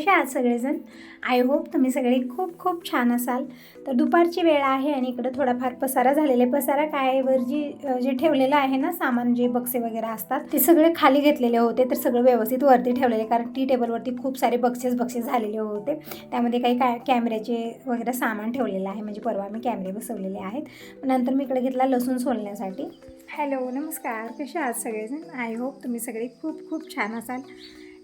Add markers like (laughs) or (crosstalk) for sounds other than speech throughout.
कसे आहात सगळेजण? आय होप तुम्ही सगळे खूप खूप छान असाल. तर दुपारची वेळ आहे आणि इकडं थोडाफार पसारा झालेला आहे. पसारा काय वर जी जे ठेवलेलं आहे ना सामान जे बक्से वगैरे असतात ते सगळे खाली घेतलेले होते. तर सगळं व्यवस्थित वरती ठेवलेले कारण टी टेबलवरती खूप सारे बक्सेस बक्सेस झालेले होते. त्यामध्ये काही काय कॅमेऱ्याचे वगैरे सामान ठेवलेलं आहे. म्हणजे परवा मी कॅमेरे बसवलेले आहेत. नंतर मी इकडे घेतला लसूण सोलण्यासाठी. हॅलो नमस्कार. कसे आहात सगळेजण? आय होप तुम्ही सगळे खूप खूप छान असाल.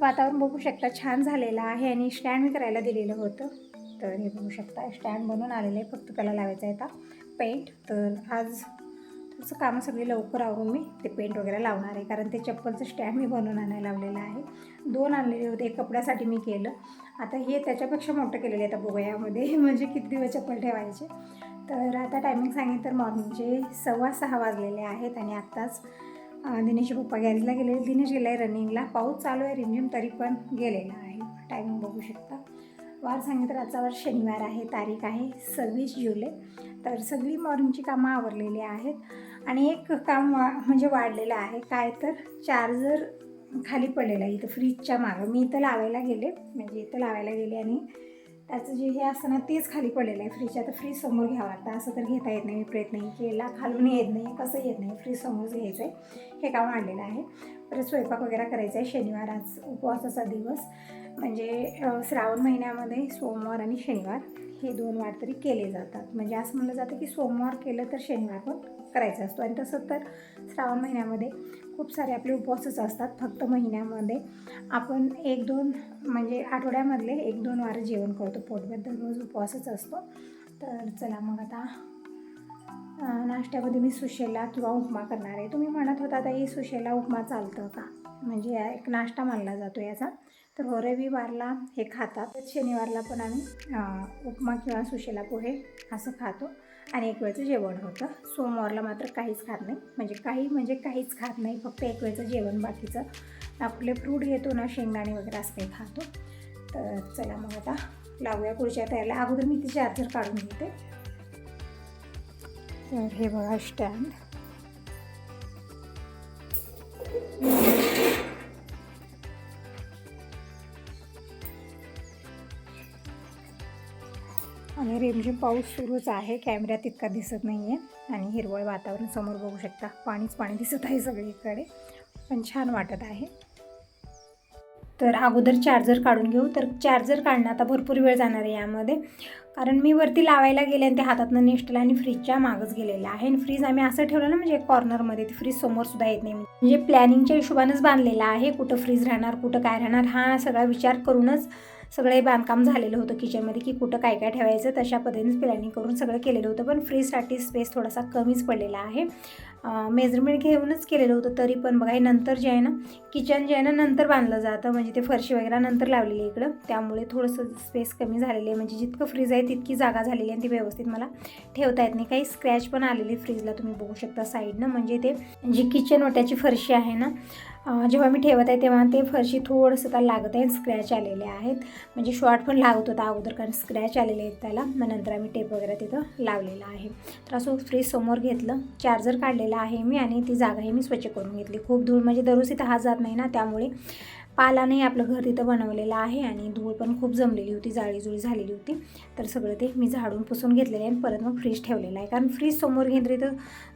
वातावरण बघू शकता. छान झालेलं आहे आणि स्टँड मी करायला दिलेलं होतं. तर हे बघू शकता स्टँड बनवून आलेलं आहे. फक्त त्याला लावायचं आहे आता पेंट तर आज थोडंसं कामं सगळी लवकर आवरून मी ते पेंट वगैरे लावणार आहे. कारण ते चप्पलचं स्टँड मी बनवून आणायला लावलेलं आहे. दोन आणलेले होते एक कपड्यासाठी मी केलं. आता हे त्याच्यापेक्षा मोठं केलेलं आहे आता बोगयामध्ये (laughs) म्हणजे किती दिवस चप्पल ठेवायचे. तर आता टायमिंग सांगेन तर मॉर्निंगचे सव्वा सहा वाजलेले आहेत आणि आत्ताच दिनेश पप्पा गॅरेजला गेलेले दिनेश गेला आहे रनिंगला. पाऊस चालू आहे रिमझिम तरी पण गेलेला आहे. टायमिंग बघू शकता. वार सांगितलं आजचा वार शनिवार आहे तारीख आहे सव्वीस जुलै. तर सगळी मॉर्निंगची कामं आवरलेली आहेत. आणि एक काम वा म्हणजे वाढलेलं आहे. काय तर चार्जर खाली पडलेला आहे. इथं फ्रीजच्या मागं. मी इथं लावायला गेले. म्हणजे इथं लावायला गेले आणि त्याचं जे हे असतं ना तेच खाली पडलेलं आहे फ्रीजच्या आता फ्रीज समोर घ्यावं लागतं. असं तर घेता येत नाही मी प्रयत्नही केला खालून येत नाही कसं येत नाही. फ्रीज समोरच घ्यायचं आहे. हे काम आणलेलं आहे. परत स्वयंपाक वगैरे करायचा आहे. शनिवार आज उपवासाचा दिवस. म्हणजे श्रावण महिन्यामध्ये सोमवार आणि शनिवार हे दोन वार तरी केले जातात. म्हणजे असं म्हणलं जातं की सोमवार केलं तर शनिवार पण करायचा असतो. आणि तसं तर श्रावण महिन्यामध्ये खूप सारे आपले उपवासच असतात. फक्त महिन्यामध्ये आपण एक दोन म्हणजे आठवड्यामधले एक दोन वार जेवण करतो. पोटभर दररोज उपवासच असतो. तर चला मग आता नाश्त्यामध्ये मी सुशेला किंवा उपमा करणार आहे. तुम्ही म्हणत होता ताई सुशेला उपमा चालतं का? म्हणजे एक नाश्ता मानला जातो याचा. तर हो रविवारला हे खातात. शनिवारला पण आम्ही उपमा किंवा सुशेला पोहे असं खातो. आणि एक वेळचं जेवण होतं. सोमवारला मात्र काहीच खात नाही. म्हणजे काही म्हणजे काहीच खात नाही. फक्त एक वेळचं जेवण बाकीचं. आपले फ्रूट घेतो ना शेंगदाणे वगैरे असं काही खातो. तर चला मग आता लावूया पुढच्या तयारीला. अगोदर मी ती चार्जर काढून घेते. तर हे बघा स्टँड. रिमझिम पाऊस सुरूच आहे. कॅमेऱ्यात इतका दिसत नाही आहे आणि हिरवळ वातावरण समोर बघू शकता. पाणीच पाणी दिसत आहे सगळीकडे पण छान वाटत आहे. तर अगोदर चार्जर काढून घेऊ. तर चार्जर काढणं आता भरपूर वेळ जाणार आहे यामध्ये. कारण मी वरती लावायला गेले आणि ते हातातनं नेस्टला आणि फ्रीजच्या मागच गेलेलं आहे. आणि फ्रीज आम्ही असं ठेवलं ना म्हणजे कॉर्नरमध्ये ते फ्रीज समोर सुद्धा येत नाही. म्हणजे प्लॅनिंगच्या हिशोबानंच बांधलेलं आहे. कुठं फ्रीज राहणार कुठं काय राहणार हा सगळा विचार करूनच सगळे बांधकाम झालेलं होतं किचनमध्ये की कुठं काय काय ठेवायचं तशा पद्धतीनेच प्लॅनिंग करून सगळं केलेलं होतं. पण फ्रीजसाठी स्पेस थोडासा कमीच पडलेला आहे. मेजरमेंट घेऊनच केलेलं होतं तरी पण बघा हे नंतर जे आहे ना किचन जे आहे ना नंतर बांधलं जातं. म्हणजे ते फरशी वगैरे नंतर लावलेली आहे इकडं. त्यामुळे थोडंसं स्पेस कमी झालेली आहे. म्हणजे जितकं फ्रीज आहे तितकी जागा झालेली आहे आणि ती व्यवस्थित मला ठेवता येत नाही. काही स्क्रॅच पण आलेली फ्रीजला तुम्ही बघू शकता साईडनं म्हणजे ते जी किचन ओट्याची फरशी आहे ना जेव्हा मी ठेवत आहे तेव्हा ते फरशी थोडंसं त्याला लागत आहे स्क्रॅच आलेले आहेत. म्हणजे शॉर्ट पण लागत होता अगोदर कारण स्क्रॅच आलेले आहेत त्याला. मग नंतर आम्ही टेप वगैरे तिथं लावलेला आहे. तर असं फ्रीज समोर घेतलं. चार्जर काढलेला आहे मी आणि ती जागाही मी स्वच्छ करून घेतली. खूप धूळ म्हणजे दररोज इथं हात जात नाही ना त्यामुळे पालाने आपलं घर तिथं बनवलेलं आहे आणि धूळ पण खूप जमलेली होती जाळीजुळी झालेली होती. तर सगळं ते मी झाडून पुसून घेतलेलं आहे आणि परत मग फ्रीज ठेवलेलं आहे. कारण फ्रीज समोर घेतली तर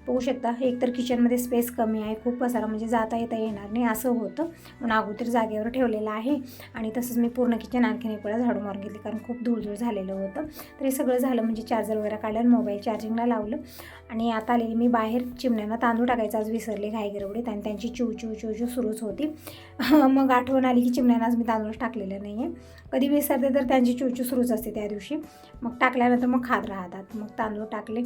बघू शकता एकतर किचनमध्ये स्पेस कमी आहे खूप पसारा म्हणजे जाता येता येणार नाही असं होतं. म्हणून अगोदर जागेवर ठेवलेलं आहे आणि तसंच मी पूर्ण किचन आणखीन एक वेळा झाडू मारून घेतली कारण खूप धूळधूळ झालेलं होतं. तर हे सगळं झालं म्हणजे चार्जर वगैरे काढलं आणि मोबाईल चार्जिंगला लावलं आणि आता आलेली मी बाहेर चिमण्यांना तांदूळ टाकायचं आज विसरले घाई आणि त्यांची चिव चिव चिव चिव सुरूच होती. (laughs) मग आठवण आली की चिमण्यांना आज मी तांदूळ टाकलेलं नाही आहे कधी विसरते तर त्यांची चिवचिव सुरूच असते त्या दिवशी. मग टाकल्यानंतर मग खात राहतात. मग तांदूळ टाकले.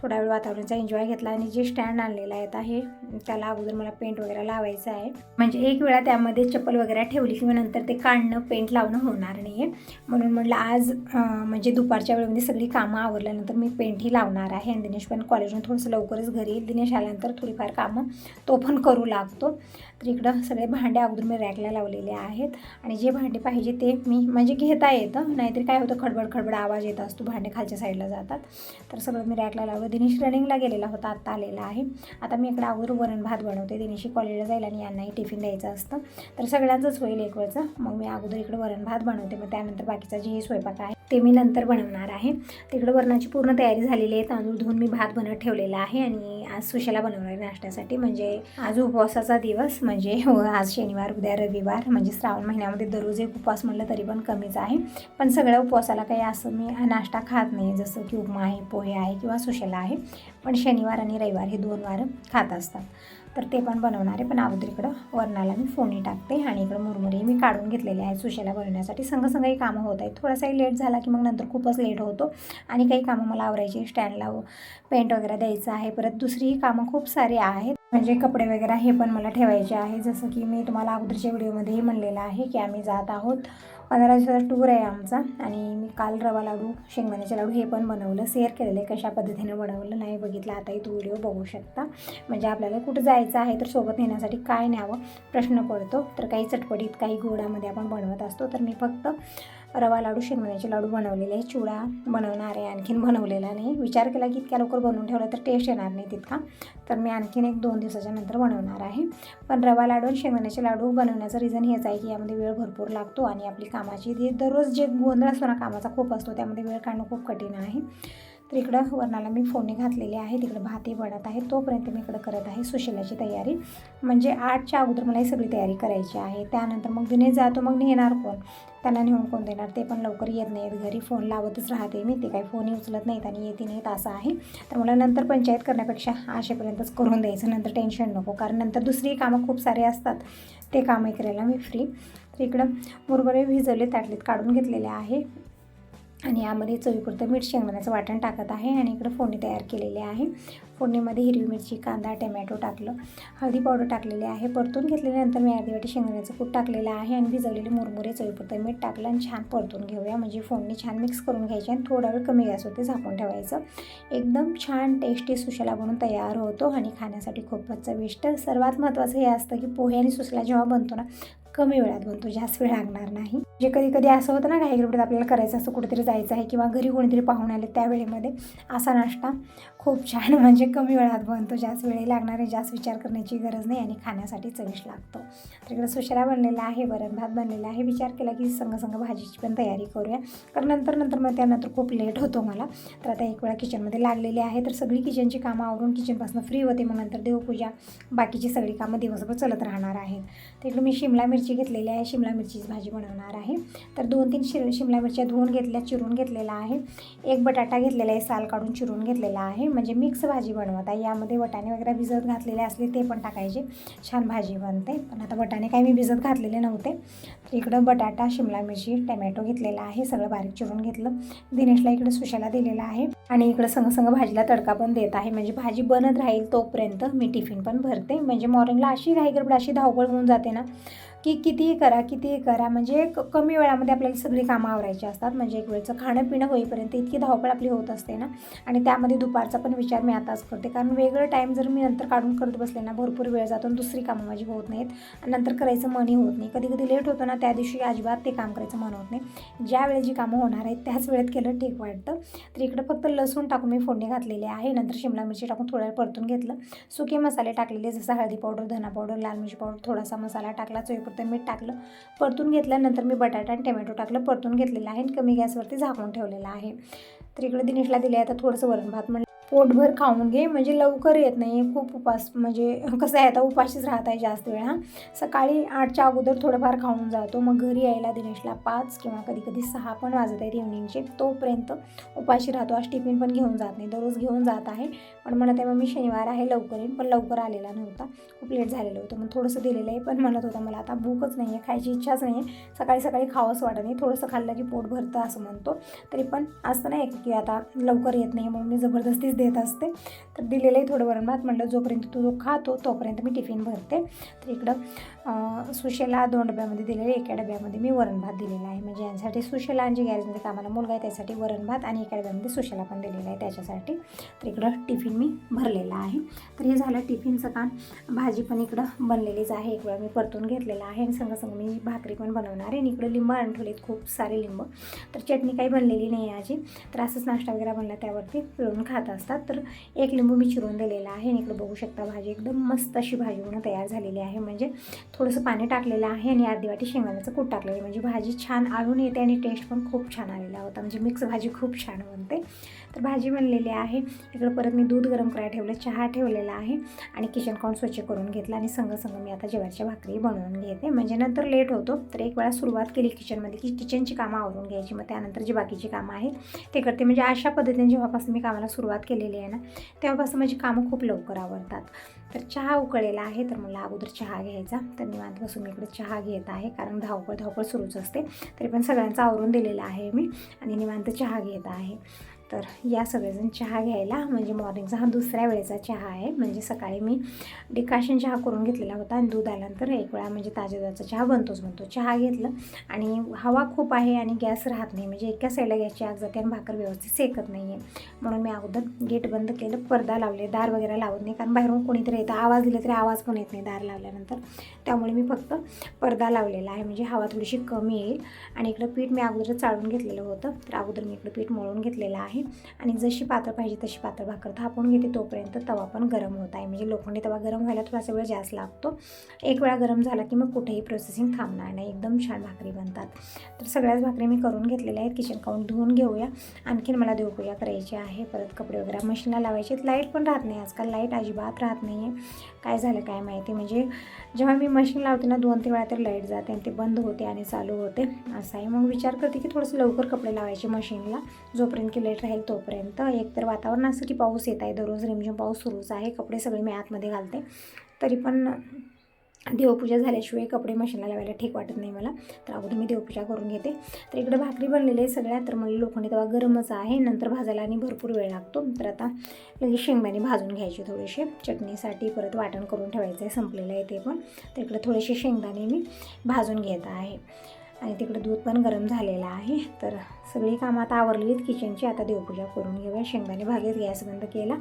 थोडा वेळ वातावरणाचा एन्जॉय घेतला आणि जे स्टँड आणलेलं आहे आता हे त्याला अगोदर मला पेंट वगैरे लावायचं आहे. म्हणजे एक वेळा त्यामध्ये चप्पल वगैरे ठेवली किंवा नंतर ते काढणं पेंट लावणं होणार नाही आहे म्हणून म्हटलं आज म्हणजे दुपारच्या वेळेमध्ये सगळी कामं आवरल्यानंतर मी पेंटही लावणार आहे. आणि दिनेश पण कॉलेजून थोडंसं लवकरच घरी येईल. दिनेश आल्यानंतर थोडीफार कामं तो पण करू लागतो. तर इकडं सगळे भांडे अगोदर मी रॅकला लावलेले आहेत. आणि जे भांडे पाहिजे ते मी म्हणजे घेता येतं. नाहीतरी काय होतं खडबड खडबड आवाज येत असतो भांडे खालच्या साईडला जातात. तर सगळं मी रॅकला लावलं. दिनेश रनिंगला गेलेला होता आत्ता आलेला आहे. आता मी इकडं अगोदर वरण भात बनवते. दिनेशी कॉलेजला जाईल आणि यांनाही टिफिन द्यायचं असतं. तर सगळ्यांचंच होईल एक वेळचं. मग मी अगोदर इकडं वरण भात बनवते. मग त्यानंतर बाकीचा जे स्वयंपाक आहे ते मी नंतर बनवणार आहे. तिकडं वरणाची पूर्ण तयारी झालेली आहे. तांदूळ धुवून मी भात बनवत ठेवलेला आहे. आणि आज सुशाला बनवणार आहे नाश्त्यासाठी. म्हणजे आज उपवासाचा दिवस म्हणजे हो, आज शनिवार उद्या रविवार म्हणजे श्रावण महिन्यामध्ये दररोज एक उपवास म्हटलं तरी पण कमीच आहे. पण सगळ्या उपवासाला काही असं मी नाश्ता खात नाही जसं की उपमा आहे पोहे आहे किंवा सुशाला आहे. पण शनिवार आणि रविवार हे दोन वारं खात असतात. तर ते पण बनवणार आहे. पण अगोदर इकडं वरणाला मी फोणी टाकते आणि इकडं मुरमुरे मी काढून घेतलेले आहे सुशेला बनवण्यासाठी संघसंघही कामं होत आहेत. थोडासाही लेट झाला की मग नंतर खूपच लेट होतो आणि काही कामं मला आवरायची स्टँडला पेंट वगैरे द्यायचं आहे. परत दुसरीही कामं खूप सारी आहेत. म्हणजे कपडे वगैरे हे पण मला ठेवायचे आहे. जसं की मी तुम्हाला अगोदरच्या व्हिडिओमध्येही म्हणलेलं आहे की आम्ही जात आहोत पंधरा दिवसाचा टूर आहे आमचा आणि मी काल रवा लाडू शेंगदाण्याचे लाडू हे पण बनवलं शेअर केलेलं आहे कशा पद्धतीने बनवलं नाही बघितलं. आताही तो व्हिडिओ बघू शकता. म्हणजे आपल्याला कुठं जायचं आहे तर सोबत नेण्यासाठी काय न्यावं? प्रश्न पडतो. तर काही चटपटीत काही गोडामध्ये आपण बनवत असतो. तर मी फक्त रवा लाडू शेंगदाण्याचे लाडू बनवलेले आहे चिवडा बनवणार आहे आणखीन बनवलेला नाही. विचार केला की इतक्या लवकर बनवून ठेवलं तर टेस्ट येणार नाही तितका. तर मी आणखीन एक दोन दिवसाच्या नंतर बनवणार आहे. पण रवा लाडू आणि शेंगण्याचे लाडू बनवण्याचं रिझन हेच आहे की यामध्ये वेळ भरपूर लागतो आणि आपली कामाची जी दररोज जे गोंधळ असतो ना कामाचा खूप असतो त्यामध्ये वेळ काढणं खूप कठीण आहे. तर इकडं वरणाला मी फोडणी घातलेली आहे. तिकडं भातही बनत आहे. तोपर्यंत मी इकडं करत आहे सुशिलाची तयारी. म्हणजे आठच्या अगोदर मला ही सगळी तयारी करायची आहे. त्यानंतर मग दिने जातो मग नेणार कोण? त्यांना नेऊन कोण देणार? ते पण लवकर येत नाहीत. घरी फोन लावतच राहते मी. ते काही फोनही उचलत नाहीत आणि येते नाहीत असं आहे. तर मला नंतर पंचायत करण्यापेक्षा आशेपर्यंतच करून द्यायचं. नंतर टेन्शन नको. कारण नंतर दुसरी कामं खूप सारे असतात. ते कामही करायला मी फ्री तर इकडं मुरगुरे भिजवले ताटलीत काढून घेतलेले आहे. आणि यामध्ये चवीपुरतं मीठ शेंगदाण्याचं वाटण टाकत आहे आणि इकडं फोडणी तयार केलेली आहे. फोडणीमध्ये हिरवी मिरची कांदा टमॅटो टाकलं. हळदी पावडर टाकलेली आहे. परतून घेतल्यानंतर मी अर्धी वाटी शेंगदाण्याचं कूट टाकलेलं आहे आणि भिजवलेले मुरमुरे चवीपुरतं मीठ टाकलं आणि छान परतून घेऊया. म्हणजे फोडणी छान मिक्स करून घ्यायची आणि थोडा वेळ कमी गॅसवरती झाकून ठेवायचं. एकदम छान टेस्टी सुशला बनून तयार होतो. आणि खाण्यासाठी खूपच चविष्ट. सर्वात महत्त्वाचं हे असतं की पोहे आणि सुसला जेव्हा बनतो ना कमी वेळात बनतो जास्त वेळ लागणार नाही. जे कधी कधी असं होतं ना काही गडबडीत आपल्याला करायचं असं कुठेतरी जायचं आहे किंवा घरी कोणीतरी पाहुणे आले त्यावेळेमध्ये असा नाश्ता खूप छान म्हणजे कमी वेळात बनतो. जास्त वेळ लागणार आहे जास्त विचार करण्याची गरज नाही आणि खाण्यासाठी चविष्ट लागतो. तर इकडे सुशला बनलेला आहे वरण भात बनलेला आहे. विचार केला की संग संग भाजीची पण तयारी करूया. कारण नंतर नंतर मग त्यानंतर खूप लेट होतो मला. तर आता एक वेळा किचनमध्ये लागलेली आहे. तर सगळी किचनची कामं आवरून किचनपासून फ्री होते. मग नंतर देवपूजा बाकीची सगळी कामं दिवसभर चलत राहणार आहेत. तर इकडे मी शिमला मिरची घेतलेली आहे. शिमला मिरचीची भाजी बनवणार आहे. तर दोन तीन शिर शिमला मिरच्या धुवून घेतल्या चिरून घेतलेला आहे. एक बटाटा घेतलेला आहे साल काढून चिरून घेतलेला आहे. म्हणजे मिक्स भाजी बनवत आहे. यामध्ये वटाणे वगैरे भिजत घातलेले असले ते पण टाकायचे. छान भाजी बनते. पण आता वटाणे काही मी भिजत घातलेले नव्हते. तर इकडं बटाटा शिमला मिरची टमॅटो घेतलेला आहे. सगळं बारीक चिरून घेतलं. दिनेशला इकडं सुशाला दिलेला आहे. आणि इकडं संग संग भाजीला तडका पण देत आहे. म्हणजे भाजी बनत राहील तोपर्यंत मी टिफिन पण भरते. म्हणजे मॉर्निंगला अशी घाईगडबड अशी धावपळ होऊन जाते ना की कितीही करा कितीही करा. म्हणजे क कमी वेळामध्ये आपल्याला सगळी कामं आवरायची असतात. म्हणजे एक वेळचं खाणं पिणं होईपर्यंत इतकी धावपळ आपली होत असते ना. आणि त्यामध्ये दुपारचा पण विचार मी आताच करते. कारण वेगळं टाईम जर मी नंतर काढून करत बसले ना भरपूर वेळ जातो आणि दुसरी कामं माझी होत नाहीत. आणि नंतर करायचं मनही होत नाही. कधी कधी लेट होतं ना त्या दिवशी अजिबात ते काम करायचं मन होत नाही. ज्या वेळेस जी कामं होणार आहेत त्याच वेळेत केलं ठीक वाटतं. तर इकडं फक्त लसूण टाकून मी फोडणी घातलेली आहे. नंतर शिमला मिरची टाकून थोड्या वेळ परतून घेतलं. सुके मसाले टाकलेले जसं हळदी पावडर धना पावडर लाल मिरची पावडर थोडासा मसाला टाकला चवीपुरतं मीठ टाकलं परतून घेतल्यानंतर मी बटाटा आणि टमॅटो टाकलं परतून घेतलेलं आहे आणि कमी गॅसवरती झाकून ठेवलेलं आहे. तर इकडे दिनेशला दिले आता थोडंसं वरण भात म्हणलं पोटभर खाऊन घे म्हणजे लवकर येत नाही. खूप उपास म्हणजे कसं आहे आता उपाशीच राहत आहे जास्त वेळा. सकाळी आठच्या अगोदर थोडंफार खाऊन जातो. मग घरी यायला दिनेशला पाच किंवा कधी कधी सहा पण वाजत आहेत इव्हनिंगचे तोपर्यंत उपाशी राहतो. आज टिफिन पण घेऊन जात नाही. दररोज घेऊन जात आहे. पण म्हणत आहे मग मी शनिवार आहे लवकर येईन. पण लवकर आलेला नव्हता. खूप लेट झालेलं होतं. मग थोडंसं दिलेलं आहे. पण म्हणत होता मला आता भूकच नाही आहे. खायची इच्छाच नाही आहे. सकाळी सकाळी खावंच वाटत नाही. थोडंसं खाल्लं की पोट भरतं असं म्हणतो. तरी पण असं नाही की आता लवकर येत नाही. म्हणून मी जबरदस्तीच देत असते. तर दिलेलंही थोडं वरण भात. म्हटलं जोपर्यंत तू जो खातो तोपर्यंत मी टिफिन भरते. तर इकडं सुशेला दोन डब्यामध्ये दिलेले एका डब्यामध्ये मी वरण भात दिलेला आहे. म्हणजे यांसाठी सुशेला आणि जे गॅरेजमध्ये कामाला मुलगा आहे त्यासाठी वरण भात आणि एका डब्यामध्ये सुशेला पण दिलेला आहे त्याच्यासाठी. तर इकडं टिफिन मी भरलेला आहे. तर हे झालं टिफिनचं काम. भाजी पण इकडं बनलेलीच आहे. एक वेळा मी परतून घेतलेला आहे आणि संग मी भाकरी पण बनवणार आहे. आणि इकडं लिंब आणून ठेवलेत खूप सारे लिंब. तर चटणी काही बनलेली नाही आहे आजी. तर असंच नाश्ता वगैरे बनला त्यावरती. पिळून खात असतात तर एक लिंबू मी चिरून दिलेला आहे आणि इकडं बघू शकता भाजी एकदम मस्त अशी भाजी म्हणून तयार झालेली आहे. म्हणजे थोडंसं पाणी टाकलेलं आहे आणि अर्धी वाटी शेंगदाण्याचं कूट टाकलेलं आहे. म्हणजे भाजी छान आळून येते आणि टेस्ट पण खूप छान आलेला होता. म्हणजे मिक्स भाजी खूप छान बनते. तर भाजी बनलेली आहे. इकडं परत मी दूध गरम करायला ठेवलं चहा ठेवलेला आहे आणि किचन काउंट स्वच्छ करून घेतलं आणि संग संग मी आता जेवायच्या भाकरी बनवून घेते. म्हणजे नंतर लेट होतो तर एक वेळा सुरुवात केली किचनमध्ये की किचनची कामं आवरून घ्यायची. मग त्यानंतर जी बाकीची कामं आहेत ते करते. म्हणजे अशा पद्धतीने जेव्हापासून मी कामाला सुरुवात केलेली आहे ना तेव्हापासून माझी कामं खूप लवकर आवडतात तर चहा उकळलेला आहे तर मला अगोदर चहा घ्यायचा. तर निवांत बसून मी इकडे चहा घेत आहे कारण धावपळ धावपळ सुरूच असते. तरी पण सगळ्यांचा आवरून दिलेलं आहे मी आणि निवांत चहा घेत आहे. तर या सगळेजण चहा घ्यायला. म्हणजे मॉर्निंगचा हा दुसऱ्या वेळेचा चहा आहे. म्हणजे सकाळी मी डिकाशन चहा करून घेतलेला होता आणि दूध आल्यानंतर एक वेळा म्हणजे ताज्या दुधाचा चहा बनतोच बनतो चहा घेतलं आणि हवा खूप आहे आणि गॅस राहत नाही. म्हणजे एका साईडला गॅसची आग जाते आणि भाकर व्यवस्थित सेकत नाही आहे म्हणून मी अगोदर गेट बंद केलं. पडदा लावले. दार वगैरे लावत नाही. कारण बाहेरून कोणीतरी येतं. आवाज दिला तरी आवाज पण येत नाही दार लावल्यानंतर. त्यामुळे मी फक्त पडदा लावलेला आहे. म्हणजे हवा थोडीशी कमी येईल. आणि इकडं पीठ मी अगोदर चाळून घेतलेलं होतं. तर अगोदर मी इकडं पीठ मळून घेतलेलं आहे. आणि जशी पातळ पाहिजे तशी पातळ भाकर थापून घेते तोपर्यंत तवा पण गरम होत आहे. म्हणजे लोखंडी तवा गरम व्हायला थोडासा वेळ जास्त लागतो. एक वेळा गरम झाला की मग कुठेही प्रोसेसिंग थांबणार नाही. एकदम छान भाकरी बनतात. तर सगळ्याच भाकरी मी करून घेतलेल्या आहेत. किचन काउंट धुवून घेऊया. आणखीन मला देवपूजा करायची आहे. परत कपडे वगैरे मशीनला लावायचे लाइट पण राहत नाही आजकाल. लाइट अजिबात राहत नाही आहे काय झालं काय माहिती? म्हणजे जेव्हा मी मशीन लावते ना दोन तीन वेळा तर लाइट जाते आणि ते बंद होते आणि चालू होते. असं आहे मग विचार करते की थोडंसं लवकर कपडे लावायचे मशीनला. जोपर्यंत की लाइट राहील तोपर्यंत. एकतर वातावरण असं की पाऊस येत आहे. दररोज रिमझिम पाऊस सुरूच आहे. कपडे सगळे मी आतमध्ये घालते. तरी पण देवपूजा झाल्याशिवाय कपडे मशीनला लावायला ठीक वाटत नाही मला. तर अगोदर मी देवपूजा करून घेते. तर इकडे भाकरी बनलेली आहे सगळ्या. तर मला लोखंडी तेव्हा गरमच आहे. नंतर भाजायला आणि भरपूर वेळ लागतो. तर आता लगेच शेंगदाणे भाजून घ्यायचे थोडेसे. चटणीसाठी परत वाटण करून ठेवायचं आहे संपलेलं आहे ते पण. तर इकडे थोडेसे शेंगदाणे मी भाजून घेत आहे. आणि तिकडं दूध पण गरम झालेलं आहे. तर सगळी कामं आता आवरली आहेत किचनची आता देवपूजा करून घेऊया. शेंगदाणे भागेत गॅस बंद केला.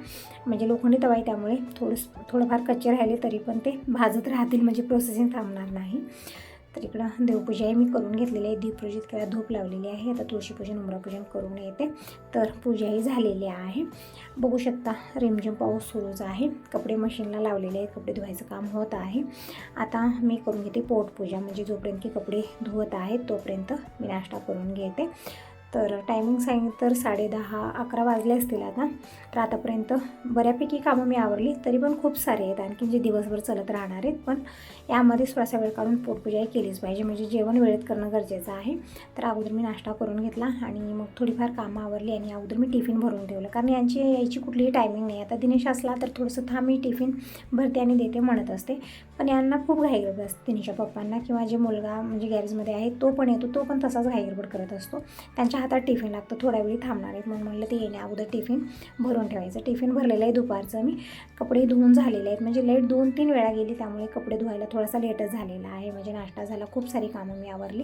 म्हणजे लोखंडी तवा आहे त्यामुळे थोडंसं थोडंफार कच्चे राहिले तरी पण ते भाजत राहतील. म्हणजे प्रोसेसिंग थांबणार नाही. तर इकडं देवपूजाही मी करून घेतलेली आहे. दीपपूजित केला धूप लावलेली आहे. आता तुळशीपूजन उमरापूजन करून येते. तर पूजाही झालेली आहे. बघू शकता रिमझिम पाऊस सुरूच आहे. कपडे मशीनला लावलेले आहेत. कपडे धुवायचं काम होत आहे. आता मी करून घेते पोटपूजा. म्हणजे जोपर्यंत की कपडे धुवत आहेत तोपर्यंत मी नाश्ता करून घेते. तर टायमिंग सांगितलं तर साडे दहा अकरा वाजले असतील आता. तर आतापर्यंत बऱ्यापैकी कामं मी आवरली तरी पण खूप सारे आहेत. आणखी जे दिवसभर चालत राहणार आहेत पण यामध्ये थोडासा वेळ काढून पोटपूजाही केलीच पाहिजे. म्हणजे जेवण वेळेत करणं गरजेचं आहे. तर अगोदर मी नाश्ता करून घेतला आणि मग थोडीफार कामं आवरली आणि अगोदर मी टिफिन भरून ठेवलं. कारण यांची यायची कुठलीही टायमिंग नाही. आता दिनेश असला तर थोडंसं थांब मी टिफिन भरते आणि देते म्हणत असते. पण यांना खूप घाईगडबड असते दिनेशच्या पप्पांना. किंवा जे मुलगा म्हणजे गॅरेजमध्ये आहे तो पण येतो. तो पण तसाच घाईगडबड करत असतो. त्यांच्या हातात टिफिन लागतं थोड्या वेळी थांबणार आहेत म्हणून म्हणलं ते येण्या अगोदर टिफिन भरून ठेवायचं. टिफिन भरलेलं आहे दुपारचं मी. कपडे धुवून झालेले आहेत. म्हणजे लेट दोन तीन वेळा गेली त्यामुळे कपडे धुवायला थोडासा लेटच झालेला आहे. म्हणजे नाश्ता झाला खूप सारी कामं मी आवरली.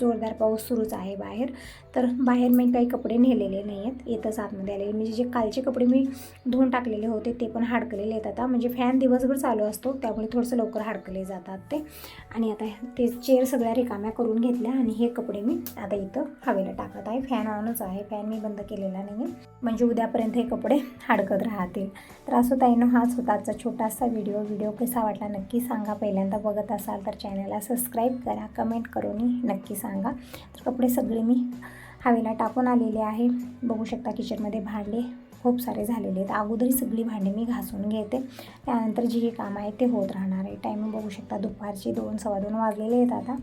जोरदार पाऊस सुरूच आहे बाहेर. तर बाहेर मी काही कपडे नेलेले नाही आहेत येतच आतमध्ये आलेले. म्हणजे जे कालचे कपडे मी धुवून टाकलेले होते ते पण हाडकलेले आहेत आता. म्हणजे फॅन दिवसभर चालू असतो त्यामुळे थोडंसं लवकर हाडकले जातात ते. आणि आता ते चेअर सगळ्या रिकाम्या करून घेतल्या आणि हे कपडे मी आता इथं हवेला टाकत आहे. फॅन ऑनच आहे. फॅन मी बंद केलेला नाही म्हणजे उद्यापर्यंत हे कपडे हाडकत राहतील. तर असो ताईनो हाच होता आजचा छोटासा व्हिडिओ व्हिडिओ कसा वाटला नक्की सांगा. पहिल्यांदा बघत असाल तर चॅनलला सबस्क्राईब करा कमेंट करून नक्की सांगा. तर कपडे सगळे मी हवेला टाकून आलेले आहे. बघू शकता किचनमध्ये भांडे खूप सारे झालेले आहेत. अगोदरी सगळी भांडी मी घासून घेते. त्यानंतर जी हे काम आहे ते होत राहणार आहे. टायमिंग बघू शकता दुपारचे दोन सव्वा दोन वाजलेले आहेत आता.